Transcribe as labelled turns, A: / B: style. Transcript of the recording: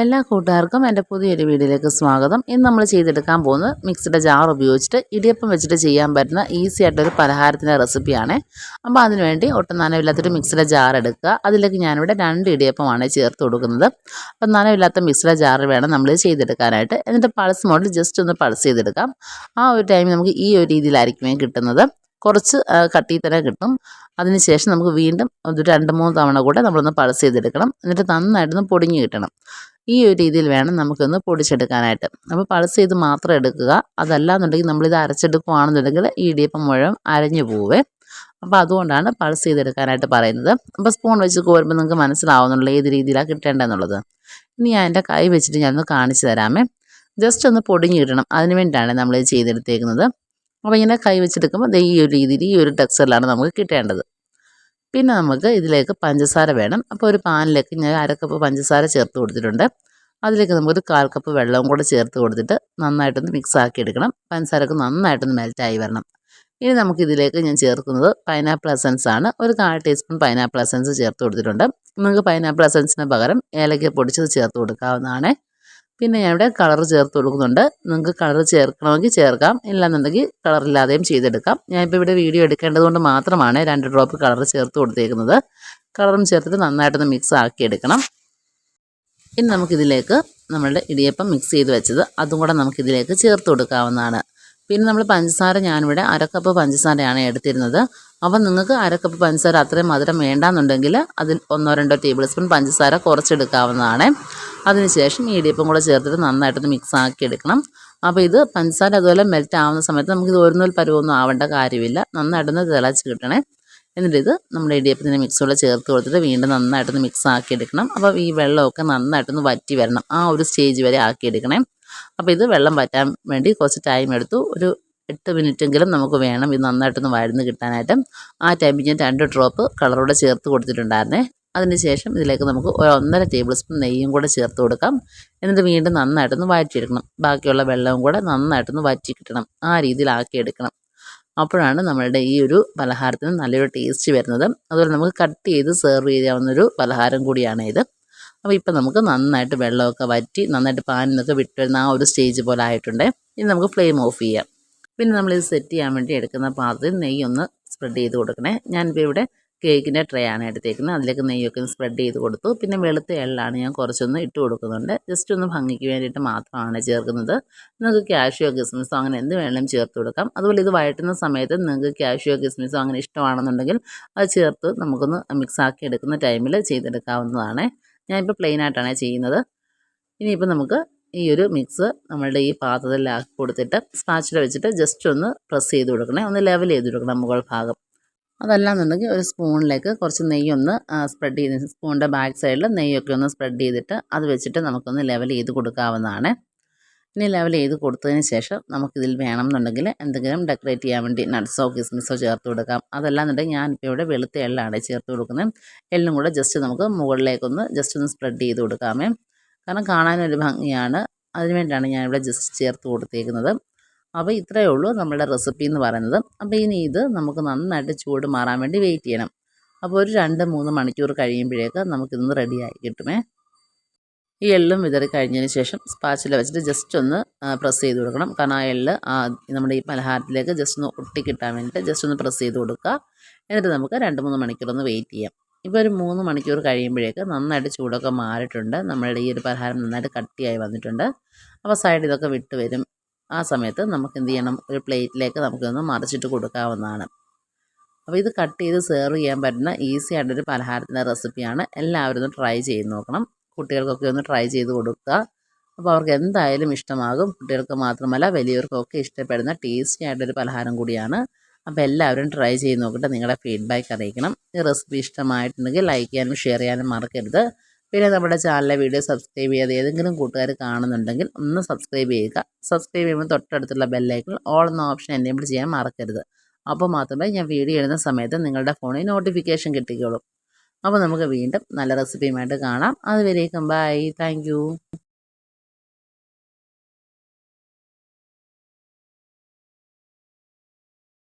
A: എല്ലാ കൂട്ടുകാർക്കും എന്റെ പുതിയൊരു വീഡിയോയിലേക്ക് സ്വാഗതം. ഇന്ന് നമ്മൾ ചെയ്തെടുക്കാൻ പോകുന്നത് മിക്സിയുടെ ജാർ ഉപയോഗിച്ചിട്ട് ഇടിയപ്പം വെച്ചിട്ട് ചെയ്യാൻ പറ്റുന്ന ഈസി ആയിട്ടൊരു പലഹാരത്തിന്റെ റെസിപ്പിയാണ് അപ്പോൾ അതിനുവേണ്ടി ഒട്ടും നനവില്ലാത്തൊരു മിക്സിയുടെ ജാർ എടുക്കുക. അതിലേക്ക് ഞാനിവിടെ രണ്ട് ഇടിയപ്പമാണ് ചേർത്ത് കൊടുക്കുന്നത്. അപ്പം നനവില്ലാത്ത മിക്സിയുടെ ജാർ വേണം നമ്മൾ ചെയ്തെടുക്കാനായിട്ട്. എന്നിട്ട് പൾസ് മോഡിൽ ജസ്റ്റ് ഒന്ന് പൾസ് ചെയ്തെടുക്കാം. ആ ഒരു ടൈമിൽ നമുക്ക് ഈ ഒരു രീതിയിലായിരിക്കുമേ കിട്ടുന്നത്. കുറച്ച് കട്ടി തന്നെ കിട്ടും. അതിനുശേഷം നമുക്ക് വീണ്ടും ഒരു രണ്ട് മൂന്ന് തവണ കൂടെ നമ്മളൊന്ന് പൾസ് ചെയ്തെടുക്കണം. എന്നിട്ട് നന്നായിട്ടൊന്ന് പൊടിഞ്ഞ് കിട്ടണം. ഈ ഒരു രീതിയിൽ വേണം നമുക്കൊന്ന് പൊടിച്ചെടുക്കാനായിട്ട്. അപ്പോൾ പൾസ് ചെയ്ത് മാത്രം എടുക്കുക. അതല്ല എന്നുണ്ടെങ്കിൽ നമ്മളിത് അരച്ചെടുക്കുകയാണെന്നുണ്ടെങ്കിൽ ഈ ഇടിയപ്പം മുഴുവൻ അരഞ്ഞു പോവേ. അപ്പോൾ അതുകൊണ്ടാണ് പൾസ് ചെയ്തെടുക്കാനായിട്ട് പറയുന്നത്. അപ്പോൾ സ്പൂൺ വെച്ച് കോരുമ്പോൾ നിങ്ങൾക്ക് മനസ്സിലാവുന്നുള്ളൂ ഏത് രീതിയിലാണ് കിട്ടേണ്ടതെന്നുള്ളത്. ഇനി ഞാൻ എന്റെ കൈ വെച്ചിട്ട് ഞാനൊന്ന് കാണിച്ചു തരാമേ. ജസ്റ്റ് ഒന്ന് പൊടിഞ്ഞ് കിട്ടണം അതിന് വേണ്ടിയിട്ടാണ് നമ്മൾ ചെയ്തെടുത്തേക്കുന്നത്. അപ്പോൾ ഇങ്ങനെ കൈ വെച്ചെടുക്കുമ്പോൾ ഈ ഒരു രീതിയിൽ ഈ ഒരു ടെക്സ്റ്ററിലാണ് നമുക്ക് കിട്ടേണ്ടത്. പിന്നെ നമുക്ക് ഇതിലേക്ക് പഞ്ചസാര വേണം. അപ്പോൾ ഒരു പാനിലേക്ക് ഞാൻ അര കപ്പ് പഞ്ചസാര ചേർത്ത് കൊടുത്തിട്ടുണ്ട്. അതിലേക്ക് നമുക്കൊരു കാൽ കപ്പ് വെള്ളവും കൂടെ ചേർത്ത് കൊടുത്തിട്ട് നന്നായിട്ടൊന്ന് മിക്സ് ആക്കി എടുക്കണം. പഞ്ചസാരക്ക് നന്നായിട്ടൊന്ന് മെൽറ്റായി വരണം. ഇനി നമുക്ക് ഇതിലേക്ക് ഞാൻ ചേർക്കുന്നത് പൈനാപ്പിൾ എസൻസ് ആണ്. ഒരു കാൽ ടീസ്പൂൺ പൈനാപ്പിൾ എസൻസ് ചേർത്ത് കൊടുത്തിട്ടുണ്ട്. നിങ്ങൾക്ക് പൈനാപ്പിൾ എസൻസിന് പകരം ഏലക്ക പൊടിച്ചത് ചേർത്ത് കൊടുക്കാവുന്നതാണ്. പിന്നെ ഞാൻ ഇവിടെ കളർ ചേർത്ത് കൊടുക്കുന്നുണ്ട്. നിങ്ങൾക്ക് കളർ ചേർക്കണമെങ്കിൽ ചേർക്കാം. ഇല്ലാന്നുണ്ടെങ്കിൽ കളറില്ലാതെയും ചെയ്തെടുക്കാം. ഞാനിപ്പോൾ ഇവിടെ വീഡിയോ എടുക്കേണ്ടത് കൊണ്ട് മാത്രമാണ് രണ്ട് ഡ്രോപ്പ് കളർ ചേർത്ത് കൊടുത്തേക്കുന്നത്. കളറും ചേർത്തിട്ട് നന്നായിട്ടൊന്ന് മിക്സ് ആക്കി എടുക്കണം. ഇനി നമുക്കിതിലേക്ക് നമ്മളുടെ ഇടിയപ്പം മിക്സ് ചെയ്ത് വെച്ചത്. അതും കൂടെ നമുക്കിതിലേക്ക് ചേർത്ത് കൊടുക്കാവുന്നതാണ്. പിന്നെ നമ്മൾ പഞ്ചസാര ഞാനിവിടെ അരക്കപ്പ് പഞ്ചസാരയാണ് എടുത്തിരുന്നത്. അപ്പം നിങ്ങൾക്ക് അരക്കപ്പ് പഞ്ചസാര അത്രയും മധുരം വേണ്ടാന്നുണ്ടെങ്കിൽ അതിൽ ഒന്നോ രണ്ടോ ടേബിൾ സ്പൂൺ പഞ്ചസാര കുറച്ചെടുക്കാവുന്നതാണ്. അതിനുശേഷം ഇടിയപ്പം കൂടെ ചേർത്തിട്ട് നന്നായിട്ടൊന്ന് മിക്സ് ആക്കി എടുക്കണം. അപ്പോൾ ഇത് പഞ്ചസാര അതുപോലെ മെൽറ്റ് ആവുന്ന സമയത്ത് നമുക്കിത് ഒരു നൂൽ പരുവൊന്നും ആവേണ്ട കാര്യമില്ല. നന്നായിട്ടൊന്ന് തിളച്ച് കിട്ടണേ. എന്നിട്ട് ഇത് നമ്മുടെ ഇടിയപ്പത്തിന്റെ മിക്സോടെ ചേർത്ത് കൊടുത്തിട്ട് വീണ്ടും നന്നായിട്ടൊന്ന് മിക്സ് ആക്കി എടുക്കണം. അപ്പോൾ ഈ വെള്ളമൊക്കെ നന്നായിട്ടൊന്ന് വറ്റി വരണം. ആ ഒരു സ്റ്റേജ് വരെ ആക്കി എടുക്കണേ. അപ്പോൾ ഇത് വെള്ളം വറ്റാൻ വേണ്ടി കുറച്ച് ടൈം എടുത്തു. ഒരു എട്ട് മിനിറ്റെങ്കിലും നമുക്ക് വേണം. ഇത് നന്നായിട്ടൊന്ന് വഴന്ന് കിട്ടാനായിട്ട്. ആ ടൈമിൽ ഞാൻ രണ്ട് ഡ്രോപ്പ് കളറോടെ ചേർത്ത് കൊടുത്തിട്ടുണ്ടായിരുന്നേ. അതിനുശേഷം ഇതിലേക്ക് നമുക്ക് ഒരു ഒന്നര ടേബിൾ സ്പൂൺ നെയ്യും കൂടെ ചേർത്ത് കൊടുക്കാം. എന്നിട്ട് വീണ്ടും നന്നായിട്ടൊന്ന് വഴറ്റിയെടുക്കണം. ബാക്കിയുള്ള വെള്ളവും കൂടെ നന്നായിട്ടൊന്ന് വറ്റി കിട്ടണം. ആ രീതിയിലാക്കി എടുക്കണം. അപ്പോഴാണ് നമ്മളുടെ ഈ ഒരു പലഹാരത്തിന് നല്ലൊരു ടേസ്റ്റ് വരുന്നത്. അതുപോലെ നമുക്ക് കട്ട് ചെയ്ത് സെർവ് ചെയ്യാവുന്നൊരു പലഹാരം കൂടിയാണ് ഇത് അപ്പോൾ ഇപ്പം നമുക്ക് നന്നായിട്ട് വെള്ളമൊക്കെ വറ്റി നന്നായിട്ട് പാനിൽ നിന്നൊക്കെ വിട്ട് വരുന്ന ആ ഒരു സ്റ്റേജ് പോലെ ആയിട്ടുണ്ട്. ഇനി നമുക്ക് ഫ്ലെയിം ഓഫ് ചെയ്യാം. പിന്നെ നമ്മളിത് സെറ്റ് ചെയ്യാൻ വേണ്ടി എടുക്കുന്ന പാത്രത്തിൽ നെയ്യ് ഒന്ന് സ്പ്രെഡ് ചെയ്ത് കൊടുക്കണേ. ഞാനിപ്പോൾ ഇവിടെ കേക്കിന്റെ ട്രേ ആണ് എടുത്തേക്കുന്നത്. അതിലേക്ക് നെയ്യൊക്കെ സ്പ്രെഡ് ചെയ്ത് കൊടുത്തു. പിന്നെ വെളുത്ത എള്ളാണ് ഞാൻ കുറച്ചൊന്ന് ഇട്ട് കൊടുക്കുന്നുണ്ട്. ജസ്റ്റ് ഒന്ന് ഭംഗിക്ക് വേണ്ടിയിട്ട് മാത്രമാണ് ചേർക്കുന്നത്. നിങ്ങൾക്ക് ക്യാഷ്യോ കിസ്മിസോ അങ്ങനെ എന്ത് വേണമെങ്കിലും ചേർത്ത് കൊടുക്കാം. അതുപോലെ ഇത് വഴറ്റുന്ന സമയത്ത് നിങ്ങൾക്ക് ക്യാഷ്യോ കിസ്മിസോ അങ്ങനെ ഇഷ്ടമാണെന്നുണ്ടെങ്കിൽ അത് ചേർത്ത് നമുക്കൊന്ന് മിക്സ് ആക്കി എടുക്കുന്ന ടൈമിൽ ചെയ്തെടുക്കാവുന്നതാണ്. ഞാനിപ്പോൾ പ്ലെയിൻ ആയിട്ടാണ് ചെയ്യുന്നത്. ഇനിയിപ്പോൾ നമുക്ക് ഈ ഒരു മിക്സ് നമ്മളുടെ ഈ പാത്രത്തിലാക്കി കൊടുത്തിട്ട് സ്പാച്ചിൽ വെച്ചിട്ട് ജസ്റ്റ് ഒന്ന് പ്രസ് ചെയ്ത് കൊടുക്കണേ. ഒന്ന് ലെവൽ ചെയ്ത് കൊടുക്കണം മുകൾ ഭാഗം. അതല്ലാന്നുണ്ടെങ്കിൽ ഒരു സ്പൂണിലേക്ക് കുറച്ച് നെയ്യൊന്ന് സ്പ്രെഡ് ചെയ്ത് സ്പൂണിന്റെ ബാക്ക് സൈഡിൽ നെയ്യൊക്കെ ഒന്ന് സ്പ്രെഡ് ചെയ്തിട്ട് അത് വെച്ചിട്ട് നമുക്കൊന്ന് ലെവൽ ചെയ്ത് കൊടുക്കാവുന്നതാണ്. ഇനി ലെവൽ ചെയ്ത് കൊടുത്തതിന് ശേഷം നമുക്കിതിൽ വേണമെന്നുണ്ടെങ്കിൽ എന്തെങ്കിലും ഡെക്കറേറ്റ് ചെയ്യാൻ വേണ്ടി നട്ട്സോ കിസ്മിസോ ചേർത്ത് കൊടുക്കാം. അതല്ലാന്നുണ്ടെങ്കിൽ ഞാനിപ്പോൾ ഇവിടെ വെളുത്ത എള്ളാണ് ചേർത്ത് കൊടുക്കുന്നത്. എള്ളും കൂടെ ജസ്റ്റ് നമുക്ക് മുകളിലേക്കൊന്ന് ജസ്റ്റ് ഒന്ന് സ്പ്രെഡ് ചെയ്ത് കൊടുക്കാമേ. കാരണം കാണാനൊരു ഭംഗിയാണ്. അതിനുവേണ്ടിയാണ് ഞാനിവിടെ ജസ്റ്റ് ചേർത്ത് കൊടുത്തേക്കുന്നത്. അപ്പോൾ ഇത്രയേ ഉള്ളൂ നമ്മുടെ റെസിപ്പി എന്ന് പറയുന്നത്. അപ്പോൾ ഇനി ഇത് നമുക്ക് നന്നായിട്ട് ചൂട് മാറാൻ വേണ്ടി വെയിറ്റ് ചെയ്യണം. അപ്പോൾ ഒരു രണ്ട് മൂന്ന് മണിക്കൂർ കഴിയുമ്പോഴേക്ക് നമുക്കിതൊന്ന് റെഡിയായി കിട്ടുമേ. ഈ എള്ളും വിതറി കഴിഞ്ഞതിന് ശേഷം സ്പാച്ചിൽ വെച്ചിട്ട് ജസ്റ്റ് ഒന്ന് പ്രസ് ചെയ്ത് കൊടുക്കണം. കാരണം ആ എള്ള് നമ്മുടെ ഈ പലഹാരത്തിലേക്ക് ജസ്റ്റ് ഒന്ന് ഒട്ടിക്കിട്ടാൻ വേണ്ടിയിട്ട് ജസ്റ്റ് ഒന്ന് പ്രസ് ചെയ്ത് കൊടുക്കുക. എന്നിട്ട് നമുക്ക് രണ്ട് മൂന്ന് മണിക്കൂർ ഒന്ന് വെയിറ്റ് ചെയ്യാം. ഇപ്പോൾ ഒരു മൂന്ന് മണിക്കൂർ കഴിയുമ്പോഴേക്ക് നന്നായിട്ട് ചൂടൊക്കെ മാറിയിട്ടുണ്ട്. നമ്മളുടെ ഈ ഒരു പലഹാരം നന്നായിട്ട് കട്ടിയായി വന്നിട്ടുണ്ട്. അപ്പോൾ സൈഡ് ഇതൊക്കെ വിട്ട് വരും. ആ സമയത്ത് നമുക്ക് എന്ത് ചെയ്യണം? ഒരു പ്ലേറ്റിലേക്ക് നമുക്കൊന്ന് മറിച്ചിട്ട് കൊടുക്കാവുന്നതാണ്. അപ്പോൾ ഇത് കട്ട് ചെയ്ത് സെർവ് ചെയ്യാൻ പറ്റുന്ന ഈസി ആയിട്ടൊരു പലഹാരത്തിന്റെ റെസിപ്പിയാണ് എല്ലാവരും ഒന്ന് ട്രൈ ചെയ്ത് നോക്കണം. കുട്ടികൾക്കൊക്കെ ഒന്ന് ട്രൈ ചെയ്ത് കൊടുക്കുക. അപ്പോൾ അവർക്ക് എന്തായാലും ഇഷ്ടമാകും. കുട്ടികൾക്ക് മാത്രമല്ല വലിയവർക്കൊക്കെ ഇഷ്ടപ്പെടുന്ന ടേസ്റ്റി ആയിട്ടൊരു പലഹാരം കൂടിയാണ്. അപ്പോൾ എല്ലാവരും ട്രൈ ചെയ്ത് നോക്കിയിട്ട് നിങ്ങളുടെ ഫീഡ്ബാക്ക് അറിയിക്കണം. ഈ റെസിപ്പി ഇഷ്ടമായിട്ടുണ്ടെങ്കിൽ ലൈക്ക് ചെയ്യാനും ഷെയർ ചെയ്യാനും മറക്കരുത്. പിന്നെ നമ്മുടെ ചാനലിലെ വീഡിയോ സബ്സ്ക്രൈബ് ചെയ്യാതെ ഏതെങ്കിലും കൂട്ടുകാർ കാണുന്നുണ്ടെങ്കിൽ ഒന്ന് സബ്സ്ക്രൈബ് ചെയ്യുക. സബ്സ്ക്രൈബ് ചെയ്യുമ്പോൾ തൊട്ടടുത്തുള്ള ബെല്ലൈക്കൺ ഓൾ എന്ന ഓപ്ഷൻ എനേബിൾ ചെയ്യാൻ മറക്കരുത്. അപ്പോൾ മാത്രമേ ഞാൻ വീഡിയോ ഇടുന്ന സമയത്ത് നിങ്ങളുടെ ഫോണിൽ നോട്ടിഫിക്കേഷൻ കിട്ടുകയുള്ളൂ. അപ്പോൾ നമുക്ക് വീണ്ടും നല്ല റെസിപ്പിയുമായിട്ട് കാണാം. അതുവരേക്കും ബൈ താങ്ക്